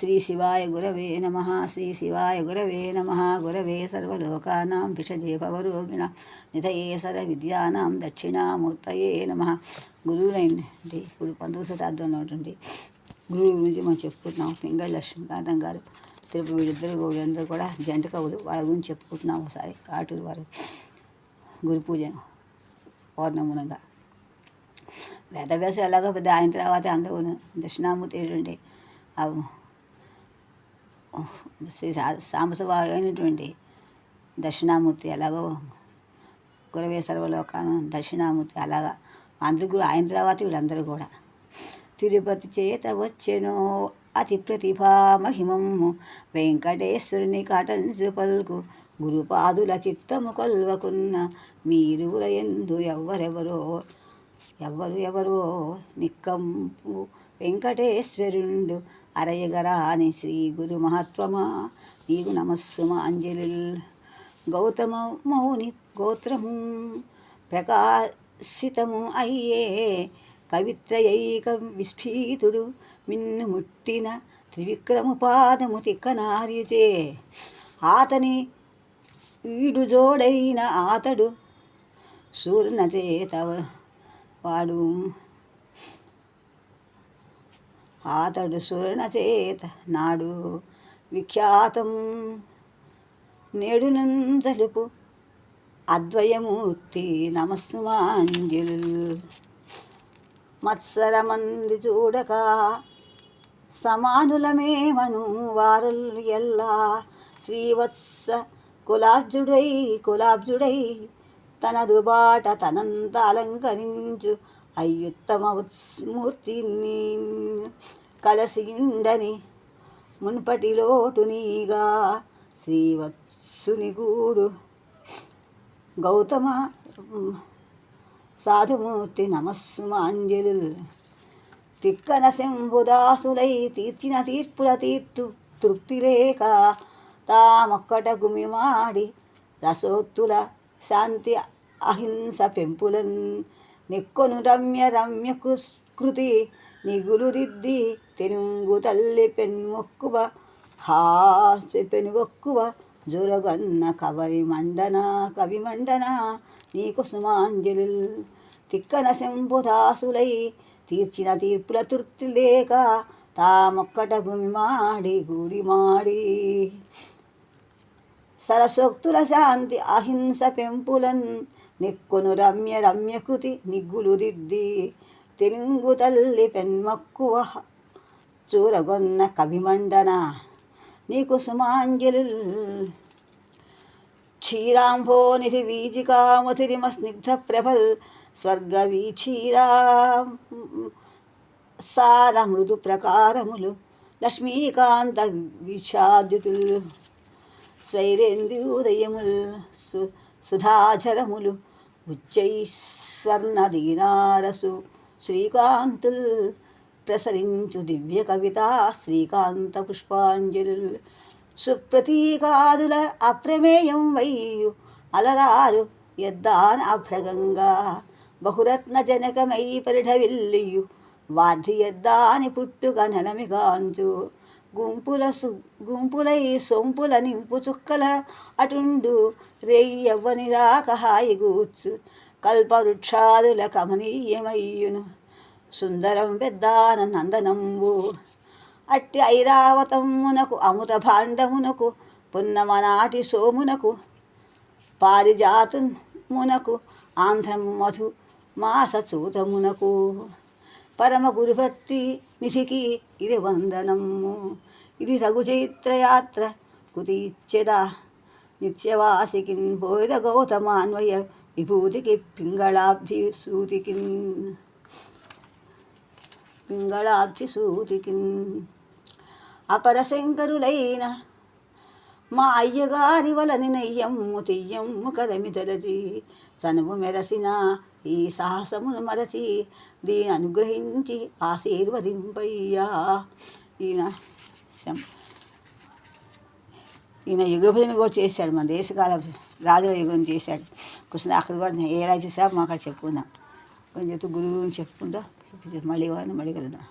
శ్రీ శివాయ గురవే నమ. శ్రీ శివాయ గురవే నమ. గురవే సర్వోకానాం భిషజే భవరోగిణ నిధయే సర విద్యానాం దక్షిణామూర్తయే నమ. గురువులైంది ఇప్పుడు పంతొమ్మిది శతాబ్దంలో ఉంటుంది గురువు గురించి మనం చెప్పుకుంటున్నాం. పింగళ లక్ష్మీకాంతం గారు తిరుపతి వీళ్ళిద్దరు వీళ్ళందరూ కూడా జంట కవులు. వాళ్ళ గురించి చెప్పుకుంటున్నాం ఒకసారి. కాటూరు వారు గురు పూజ పౌర్ణమునంగా. వేదవ్యాసం ఎలాగో పెద్ద ఆయన తర్వాత అందరూ దక్షిణామూర్తి ఏంటంటే ఆ శ్రీ సా- దక్షిణామూర్తి ఎలాగో గురవే సర్వలోకాను దక్షిణామూర్తి అలాగా అందరూ ఆయన తర్వాత వీళ్ళందరూ కూడా. తిరుపతి చేత వచ్చెను అతి ప్రతిభా మహిమము వెంకటేశ్వరుని కాటంచు పలుకు గురుపాదుల చిత్తము కొల్వకున్న మీరుల ఎందు ఎవ్వరెవరో ఎవరు ఎవరో నిక్కంపు వెంకటేశ్వరుండు అరయగరాని శ్రీ గురు మహత్వమా నీకు నమస్సుమ అంజలిల్ గౌతమ మౌని గోత్రము ప్రకాశితము అయ్యే కవిత్రయైక విస్ఫీతుడు మిన్ను ముట్టిన త్రివిక్రము పాదము తిక్కనార్యుచే ఆతని ఈడు జోడైన ఆతడు సూర్ణచేతవ వాడు ఆతడు సూర్యున చేత నాడు విఖ్యాతం నేడు జలుపు అద్వయమూర్తి నమస్సుమాంజలు. మత్సరమంది చూడక సమానులమేమను వారు ఎల్లా శ్రీవత్స కులాబ్జుడై కులాబ్జుడై తనదుబాట తనంత అలంకరించు. అయ్యుత్తమ ఉత్స్మూర్తిని కలసిండని మున్పటి లోటు నీగా శ్రీవత్సుని గూడు. గౌతమ సాధుమూర్తి నమస్సుమాంజలు తిక్కన శంభుదాసులై తీర్చిన తీర్పుల తీర్పు తృప్తి లేక తామొక్కట గుమిమాడి రసోత్తుల శాంతి అహింస పెంపులన్ నెక్కొను రమ్య రమ్య కృతి నిగులుదిద్ది తెనుంగు తల్లి పెన్మొక్కువ హాస్య పెనుగొక్కువ జొరగన్న కవరి మండన కవి మండన నీకు సుమాంజలి తిక్కన శంభుదాసులై తీర్చిన తీర్పుల తృప్తి లేక తామొక్కట గుమిమాడి గుడిమాడి. సరసోక్తుల శాంతి అహింస పెంపులన్ నిక్కును రమ్య రమ్యకృతి నిగ్గులు దిద్ది తెలుగు తల్లి పెన్మక్కువ చూరగొన్న కవిమండన నీకు సుమాంజలు క్షీరాంభోనిధి వీజికామధురిమ స్నిగ్ధ ప్రభల్ స్వర్గ వీక్షీరా సార మృదు ప్రకారములు లక్ష్మీకాంత విషాద్యుతులు స్వైరేంద్రియుదయముల్ సు సుధాచరములు. ఉచ్చైస్వర్ణ దీనారసు శ్రీకాంతుల్ ప్రసరించు దివ్య కవిత శ్రీకాంత పుష్పాంజలు సుప్రతీకాదుల అప్రమేయం వయ్యు అలరారు యద్దాన్ అభ్రగంగా. బహురత్న జనకమై పరిఢవిల్లియు. వార్ధి యద్దాని పుట్టుక నెలమిగాంచు గుంపుల సు గుంపులై సొంపుల నింపు చుక్కల అటుండు రేయ్యవ్వని రాక హాయిగూర్చు కల్పవృక్షాదుల కమనీయమయ్యును. సుందరం పెద్దాన నందనంబు. అట్టి ఐరావతమునకు అమృత భాండమునకు పున్నమనాటి సోమునకు పారిజాతమునకు ఆంధ్రం మధు మాస చూతమునకు పరమ గురుభక్తి నిధికి ఇది వందనము. ఇది రఘుచైత్రయాత్ర కుతి ఇచ్చెద నిత్యవాసికిన్ బోధ గౌతమాన్వయ విభూతికి పింగళాబ్ధి సూతికిన్. పింగళాబ్ధి సూతికిన్. అపరశంకరులైన మా అయ్యగారి వలని నెయ్యమ్ము తెయ్యమ్ము కరమిదలచి చనువు మెరసిన ఈ సాహసమును మరచి దీని అనుగ్రహించి ఆశీర్వదింపయ్యా. ఈయన ఈయన యుగభజన కూడా చేశాడు మన దేశకాల రాజుల యుగం చేశాడు. కృష్ణ అక్కడ కూడా ఏ రాజు చేసా మా అక్కడ చెప్పుకుందాం. కొంచెం చెప్తూ గురువు గురించి చెప్పుకుంటా మళ్ళీ వాడిని మళ్ళీ కలుద్దాం.